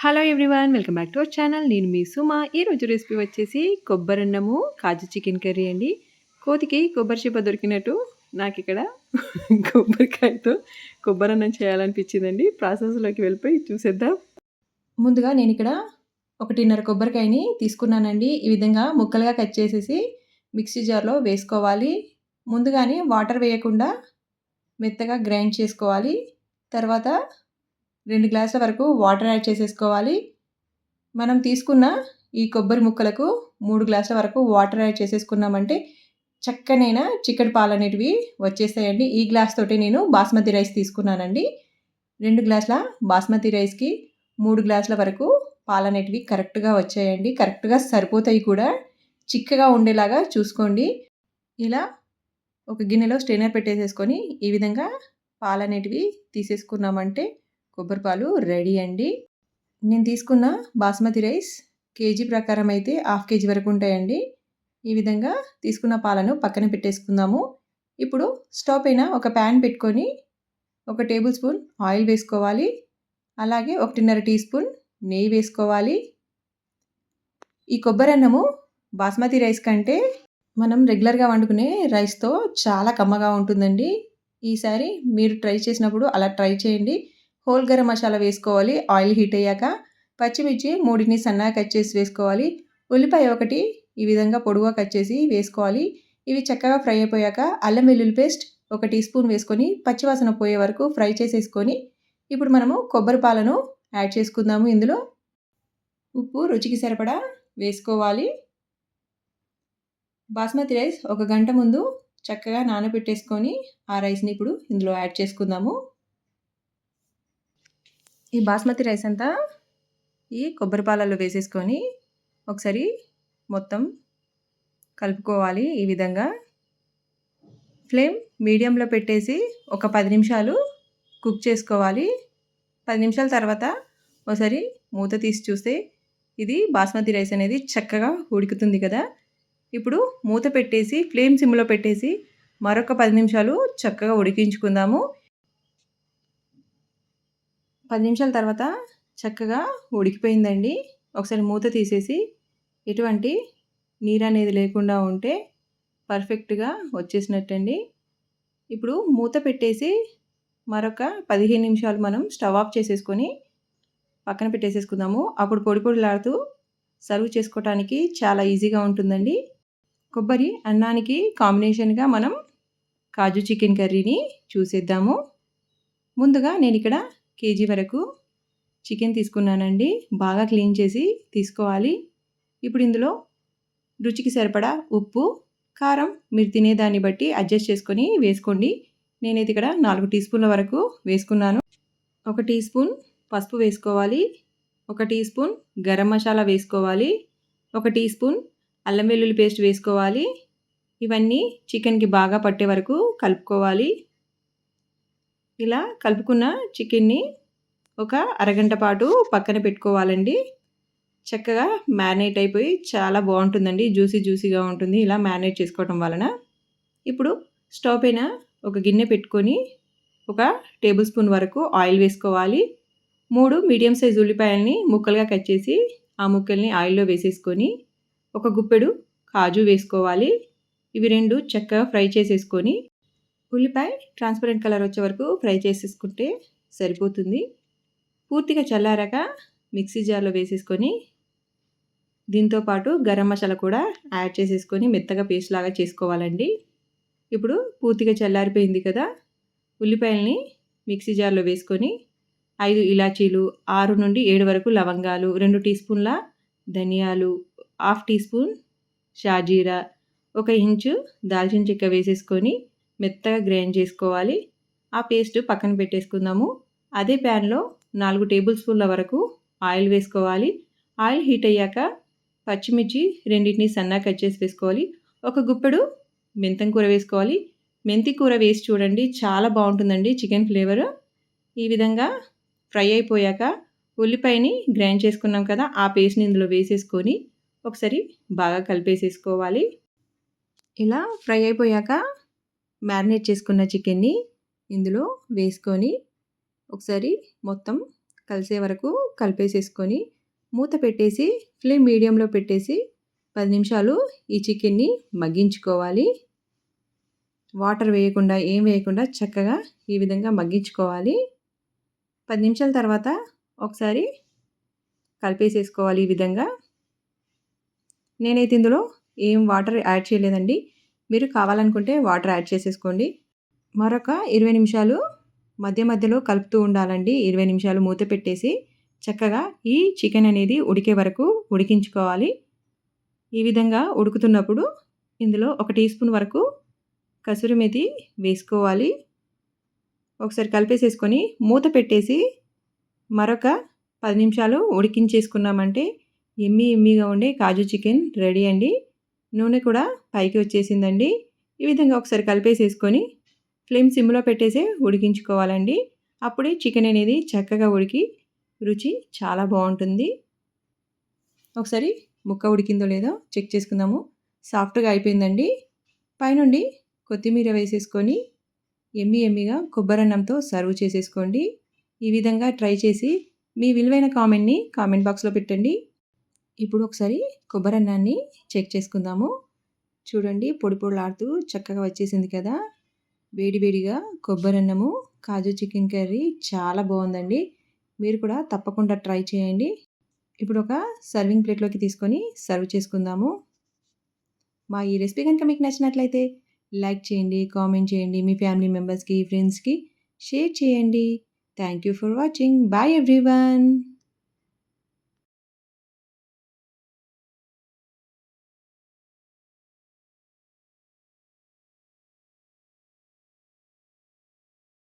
Hello everyone welcome back to our channel నేను మీ సుమ. ఈరోజు రెసిపీ వచ్చేసి కొబ్బరన్నము కాజు చికెన్ కర్రీ అండి. కోతికి కొబ్బరి చిప్ప దొరికినట్టు నాకు ఇక్కడ కొబ్బరికాయతో కొబ్బరన్నం చేయాలనిపించిందండి. ప్రాసెస్లోకి వెళ్ళిపోయి చూసేద్దాం. ముందుగా నేను ఇక్కడ ఒకటిన్నర కొబ్బరికాయని తీసుకున్నానండి. ఈ విధంగా ముక్కలుగా కట్ చేసేసి మిక్సీ జార్లో వేసుకోవాలి. ముందుగానే వాటర్ వేయకుండా మెత్తగా గ్రైండ్ చేసుకోవాలి. తర్వాత రెండు గ్లాసుల వరకు వాటర్ యాడ్ చేసేసుకోవాలి. మనం తీసుకున్న ఈ కొబ్బరి ముక్కలకు మూడు గ్లాసుల వరకు వాటర్ యాడ్ చేసేసుకున్నామంటే చక్కనైన చిక్కడి పాలు అనేటివి వచ్చేస్తాయండి. ఈ గ్లాస్ తోటి నేను బాస్మతి రైస్ తీసుకున్నానండి. రెండు గ్లాసుల బాస్మతి రైస్కి మూడు గ్లాసుల వరకు పాలు అనేటివి కరెక్ట్గా వచ్చాయండి. కరెక్ట్గా సరిపోతాయి కూడా. చిక్కగా ఉండేలాగా చూసుకోండి. ఇలా ఒక గిన్నెలో స్ట్రైనర్ పెట్టేసేసుకొని ఈ విధంగా పాలు అనేటివి తీసేసుకున్నామంటే కొబ్బరి పాలు రెడీ అండి. నేను తీసుకున్న బాస్మతి రైస్ కేజీ ప్రకారం అయితే హాఫ్ కేజీ వరకు ఉంటాయండి. ఈ విధంగా తీసుకున్న పాలను పక్కన పెట్టేసుకుందాము. ఇప్పుడు స్టవ్ పైన ఒక ప్యాన్ పెట్టుకొని ఒక టేబుల్ స్పూన్ ఆయిల్ వేసుకోవాలి. అలాగే ఒకటిన్నర టీ స్పూన్ నెయ్యి వేసుకోవాలి. ఈ కొబ్బరి అన్నము బాస్మతి రైస్ కంటే మనం రెగ్యులర్గా వండుకునే రైస్తో చాలా కమ్మగా ఉంటుందండి. ఈసారి మీరు ట్రై చేసినప్పుడు అలా ట్రై చేయండి. హోల్ గరం మసాలా వేసుకోవాలి. ఆయిల్ హీట్ అయ్యాక పచ్చిమిర్చి మూడిని సన్నగా కట్ చేసి వేసుకోవాలి. ఉల్లిపాయ ఒకటి ఈ విధంగా పొడుగా కట్ చేసి వేసుకోవాలి. ఇవి చక్కగా ఫ్రై అయిపోయాక అల్లం వెల్లుల్లి పేస్ట్ ఒక టీ స్పూన్ వేసుకొని పచ్చివాసన పోయే వరకు ఫ్రై చేసేసుకొని ఇప్పుడు మనము కొబ్బరి పాలను యాడ్ చేసుకుందాము. ఇందులో ఉప్పు రుచికి సరిపడా వేసుకోవాలి. బాస్మతి రైస్ ఒక గంట ముందు చక్కగా నానబెట్టేసుకొని ఆ రైస్ని ఇప్పుడు ఇందులో యాడ్ చేసుకుందాము. ఈ బాస్మతి రైస్ అంతా ఈ కొబ్బరి పాలల్లో వేసేసుకొని ఒకసారి మొత్తం కలుపుకోవాలి ఈ విధంగా. ఫ్లేమ్ మీడియంలో పెట్టేసి ఒక పది నిమిషాలు కుక్ చేసుకోవాలి. పది నిమిషాల తర్వాత ఒకసారి మూత తీసి చూస్తే ఇది బాస్మతి రైస్ అనేది చక్కగా ఉడుకుతుంది కదా. ఇప్పుడు మూత పెట్టేసి ఫ్లేమ్ సిమ్లో పెట్టేసి మరొక పది నిమిషాలు చక్కగా ఉడికించుకుందాము. పది నిమిషాల తర్వాత చక్కగా ఉడికిపోయిందండి. ఒకసారి మూత తీసేసి ఎటువంటి నీరు అనేది లేకుండా ఉంటే పర్ఫెక్ట్గా వచ్చేసినట్టండి. ఇప్పుడు మూత పెట్టేసి మరొక పదిహేను నిమిషాలు మనం స్టవ్ ఆఫ్ చేసేసుకొని పక్కన పెట్టేసేసుకుందాము. అప్పుడు పొడి పొడిలాడుతూ సర్వ్ చేసుకోవటానికి చాలా ఈజీగా ఉంటుందండి. కొబ్బరి అన్నానికి కాంబినేషన్గా మనం కాజు చికెన్ కర్రీని చూసేద్దాము. ముందుగా నేను ఇక్కడ కేజీ వరకు చికెన్ తీసుకున్నానండి. బాగా క్లీన్ చేసి తీసుకోవాలి. ఇప్పుడు ఇందులో రుచికి సరిపడా ఉప్పు కారం మీరు తినేదాన్ని బట్టి అడ్జస్ట్ చేసుకొని వేసుకోండి. నేనైతే ఇక్కడ నాలుగు టీ స్పూన్ల వరకు వేసుకున్నాను. ఒక టీ స్పూన్ పసుపు వేసుకోవాలి. ఒక టీ స్పూన్ గరం మసాలా వేసుకోవాలి. ఒక టీ స్పూన్ అల్లం వెల్లుల్లి పేస్ట్ వేసుకోవాలి. ఇవన్నీ చికెన్కి బాగా పట్టే వరకు కలుపుకోవాలి. ఇలా కలుపుకున్న చికెన్ని ఒక అరగంట పాటు పక్కన పెట్టుకోవాలండి. చక్కగా మ్యారినేట్ అయిపోయి చాలా బాగుంటుందండి. జ్యూసీ జ్యూసీగా ఉంటుంది. ఇలా మ్యారినేట్ చేసుకోవటం వలన ఇప్పుడు స్టవ్ పైన ఒక గిన్నె పెట్టుకొని ఒక టేబుల్ స్పూన్ వరకు ఆయిల్ వేసుకోవాలి. మూడు మీడియం సైజ్ ఉల్లిపాయల్ని ముక్కలుగా కట్ చేసి ఆ ముక్కల్ని ఆయిల్లో వేసేసుకొని ఒక గుప్పెడు కాజు వేసుకోవాలి. ఇవి రెండు చక్కగా ఫ్రై చేసేసుకొని ఉల్లిపాయ ట్రాన్స్పరెంట్ కలర్ వచ్చే వరకు ఫ్రై చేసేసుకుంటే సరిపోతుంది. పూర్తిగా చల్లారాక మిక్సీ జార్లో వేసేసుకొని దీంతోపాటు గరం మసాలా కూడా యాడ్ చేసేసుకొని మెత్తగా పేస్ట్ లాగా చేసుకోవాలండి. ఇప్పుడు పూర్తిగా చల్లారిపోయింది కదా ఉల్లిపాయల్ని మిక్సీ జార్లో వేసుకొని ఐదు ఇలాచీలు ఆరు నుండి ఏడు వరకు లవంగాలు రెండు టీ స్పూన్ల ధనియాలు హాఫ్ టీ స్పూన్ షాజీరా ఒక ఇంచు దాల్చిన చెక్క వేసేసుకొని మెత్తగా గ్రైండ్ చేసుకోవాలి. ఆ పేస్ట్ పక్కన పెట్టేసుకుందాము. అదే ప్యాన్లో నాలుగు టేబుల్ స్పూన్ల వరకు ఆయిల్ వేసుకోవాలి. ఆయిల్ హీట్ అయ్యాక పచ్చిమిర్చి రెండింటిని సన్నగా కట్ చేసి వేసుకోవాలి. ఒక గుప్పెడు మెంతం కూర వేసుకోవాలి. మెంతి కూర వేసి చూడండి చాలా బాగుంటుందండి చికెన్ ఫ్లేవర్. ఈ విధంగా ఫ్రై అయిపోయాక ఉల్లిపాయని గ్రైండ్ చేసుకున్నాం కదా ఆ పేస్ట్ని ఇందులో వేసేసుకొని ఒకసారి బాగా కలిపేసేసుకోవాలి. ఇలా ఫ్రై అయిపోయాక మ్యారినేట్ చేసుకున్న చికెన్ని ఇందులో వేసుకొని ఒకసారి మొత్తం కలిసే వరకు కలిపేసేసుకొని మూత పెట్టేసి ఫ్లేమ్ మీడియంలో పెట్టేసి పది నిమిషాలు ఈ చికెన్ని మగ్గించుకోవాలి. వాటర్ వేయకుండా ఏం వేయకుండా చక్కగా ఈ విధంగా మగ్గించుకోవాలి. పది నిమిషాల తర్వాత ఒకసారి కలిపేసేసుకోవాలి ఈ విధంగా. నేనైతే ఇందులో ఏం వాటర్ యాడ్ చేయలేదండి. మీరు కావాలనుకుంటే వాటర్ యాడ్ చేసేసుకోండి. మరొక ఇరవై నిమిషాలు మధ్య మధ్యలో కలుపుతూ ఉండాలండి. ఇరవై నిమిషాలు మూత పెట్టేసి చక్కగా ఈ చికెన్ అనేది ఉడికే వరకు ఉడికించుకోవాలి. ఈ విధంగా ఉడుకుతున్నప్పుడు ఇందులో ఒక టీ స్పూన్ వరకు కసూరి మెతి వేసుకోవాలి. ఒకసారి కలిపేసేసుకొని మూత పెట్టేసి మరొక పది నిమిషాలు ఉడికించేసుకున్నామంటే ఎమ్మి ఎమ్మిగా ఉండే కాజు చికెన్ రెడీ అండి. నూనె కూడా పైకి వచ్చేసిందండి. ఈ విధంగా ఒకసారి కలిపేసేసుకొని ఫ్లేమ్ సిమ్లో పెట్టేసి ఉడికించుకోవాలండి. అప్పుడే చికెన్ అనేది చక్కగా ఉడికి రుచి చాలా బాగుంటుంది. ఒకసారి ముక్క ఉడికిందో లేదో చెక్ చేసుకుందాము. సాఫ్ట్గా అయిపోయిందండి. పైనుండి కొత్తిమీర వేసేసుకొని ఎమ్మి ఎమ్మిగా కొబ్బరన్నంతో సర్వ్ చేసేసుకోండి. ఈ విధంగా ట్రై చేసి మీ విలువైన కామెంట్ని కామెంట్ బాక్స్లో పెట్టండి. ఇప్పుడు ఒకసారి కొబ్బరన్నాన్ని చెక్ చేసుకుందాము. చూడండి పొడి పొడులాడుతూ చక్కగా వచ్చేసింది కదా. వేడివేడిగా కొబ్బరన్నము కాజు చికెన్ కర్రీ చాలా బాగుందండి. మీరు కూడా తప్పకుండా ట్రై చేయండి. ఇప్పుడు ఒక సర్వింగ్ ప్లేట్లోకి తీసుకొని సర్వ్ చేసుకుందాము. మా ఈ రెసిపీ కనుక మీకు నచ్చినట్లయితే లైక్ చేయండి కామెంట్ చేయండి మీ ఫ్యామిలీ మెంబర్స్కి ఫ్రెండ్స్కి షేర్ చేయండి. Thank you for watching. Bye everyone.